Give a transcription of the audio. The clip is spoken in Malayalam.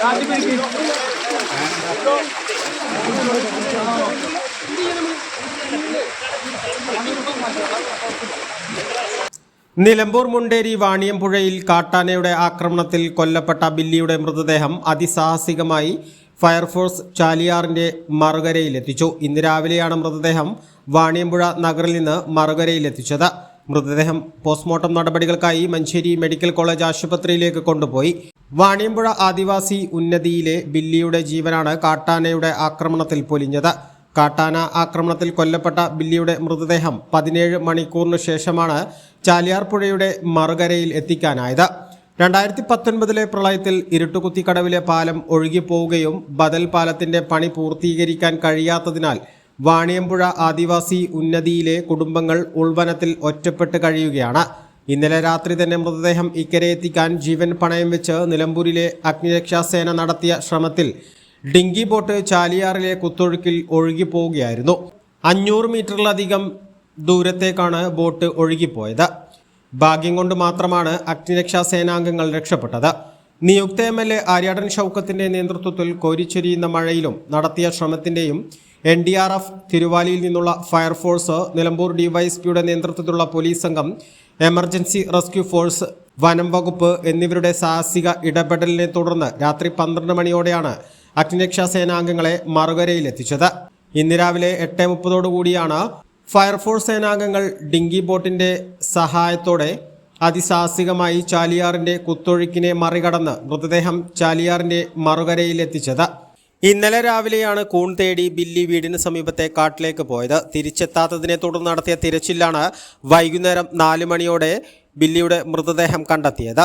കാത്തിപ്പിടിക്കും നിലമ്പൂർ മുണ്ടേരി വാണിയമ്പുഴയിൽ കാട്ടാനയുടെ ആക്രമണത്തിൽ കൊല്ലപ്പെട്ട ബില്ലിയുടെ മൃതദേഹം അതിസാഹസികമായി ഫയർഫോഴ്സ് ചാലിയാറിന്റെ മറുകരയിലെത്തിച്ചു. ഇന്ന് രാവിലെയാണ് മൃതദേഹം വാണിയമ്പുഴ നഗറിൽ നിന്ന് മറുകരയിലെത്തിച്ചത്. മൃതദേഹം പോസ്റ്റ്മോർട്ടം നടപടികൾക്കായി മഞ്ചേരി മെഡിക്കൽ കോളേജ് ആശുപത്രിയിലേക്ക് കൊണ്ടുപോയി. വാണിയമ്പുഴ ആദിവാസി ഉന്നതിയിലെ ബില്ലിയുടെ ജീവനാണ് കാട്ടാനയുടെ ആക്രമണത്തിൽ പൊലിഞ്ഞത്. കാട്ടാന ആക്രമണത്തിൽ കൊല്ലപ്പെട്ട ബില്ലിയുടെ മൃതദേഹം പതിനേഴ് മണിക്കൂറിനു ശേഷമാണ് ചാലിയാർ പുഴയുടെ മറുകരയിൽ എത്തിക്കാനായത്. രണ്ടായിരത്തി പത്തൊൻപതിലെ പ്രളയത്തിൽ ഇരുട്ടുകുത്തിക്കടവിലെ പാലം ഒഴുകിപ്പോവുകയും ബദൽ പാലത്തിന്റെ പണി പൂർത്തീകരിക്കാൻ കഴിയാത്തതിനാൽ വാണിയമ്പുഴ ആദിവാസി ഉന്നതിയിലെ കുടുംബങ്ങൾ ഉൾവനത്തിൽ ഒറ്റപ്പെട്ട് കഴിയുകയാണ്. ഇന്നലെ രാത്രി തന്നെ മൃതദേഹം ഇക്കരെ എത്തിക്കാൻ ജീവൻ പണയം വെച്ച് നിലമ്പൂരിലെ അഗ്നിരക്ഷാസേന നടത്തിയ ശ്രമത്തിൽ ഡിങ്കി ബോട്ട് ചാലിയാറിലെ കുത്തൊഴുക്കിൽ ഒഴുകിപ്പോവുകയായിരുന്നു. അഞ്ഞൂറ് മീറ്ററിലധികം ദൂരത്തേക്കാണ് ബോട്ട് ഒഴുകിപ്പോയത്. ഭാഗ്യം കൊണ്ട് മാത്രമാണ് അഗ്നിരക്ഷാ സേനാംഗങ്ങൾ രക്ഷപ്പെട്ടത്. നിയുക്ത എം എൽ എ ആര്യാടൻ ഷൗക്കത്തിന്റെ നേതൃത്വത്തിൽ കോരിച്ചൊരിയുന്ന മഴയിലും നടത്തിയ ശ്രമത്തിന്റെയും എൻ ഡി ആർ എഫ് തിരുവാലിയിൽ നിന്നുള്ള ഫയർഫോഴ്സ് നിലമ്പൂർ ഡിവൈഎസ്പിയുടെ നേതൃത്വത്തിലുള്ള പോലീസ് സംഘം എമർജൻസി റെസ്ക്യൂ ഫോഴ്സ് വനം വകുപ്പ് എന്നിവരുടെ സാഹസിക ഇടപെടലിനെ തുടർന്ന് രാത്രി പന്ത്രണ്ട് മണിയോടെയാണ് അഗ്നിരക്ഷാ സേനാംഗങ്ങളെ മറുകരയിലെത്തിച്ചത്. ഇന്ന് രാവിലെ എട്ട് മുപ്പതോടുകൂടിയാണ് ഫയർഫോഴ്സ് സേനാംഗങ്ങൾ ഡിങ്കി ബോട്ടിന്റെ സഹായത്തോടെ അതിസാഹസികമായി ചാലിയാറിന്റെ കുത്തൊഴുക്കിനെ മറികടന്ന് മൃതദേഹം ചാലിയാറിന്റെ മറുകരയിലെത്തിച്ചത്. ഇന്നലെ രാവിലെയാണ് കൂൺ തേടി ബില്ലി വീടിന് സമീപത്തെ കാട്ടിലേക്ക് പോയത്. തിരിച്ചെത്താത്തതിനെ തുടർന്ന് നടത്തിയ തിരച്ചിലാണ് വൈകുന്നേരം നാല് മണിയോടെ ബില്ലിയുടെ മൃതദേഹം കണ്ടെത്തിയത്.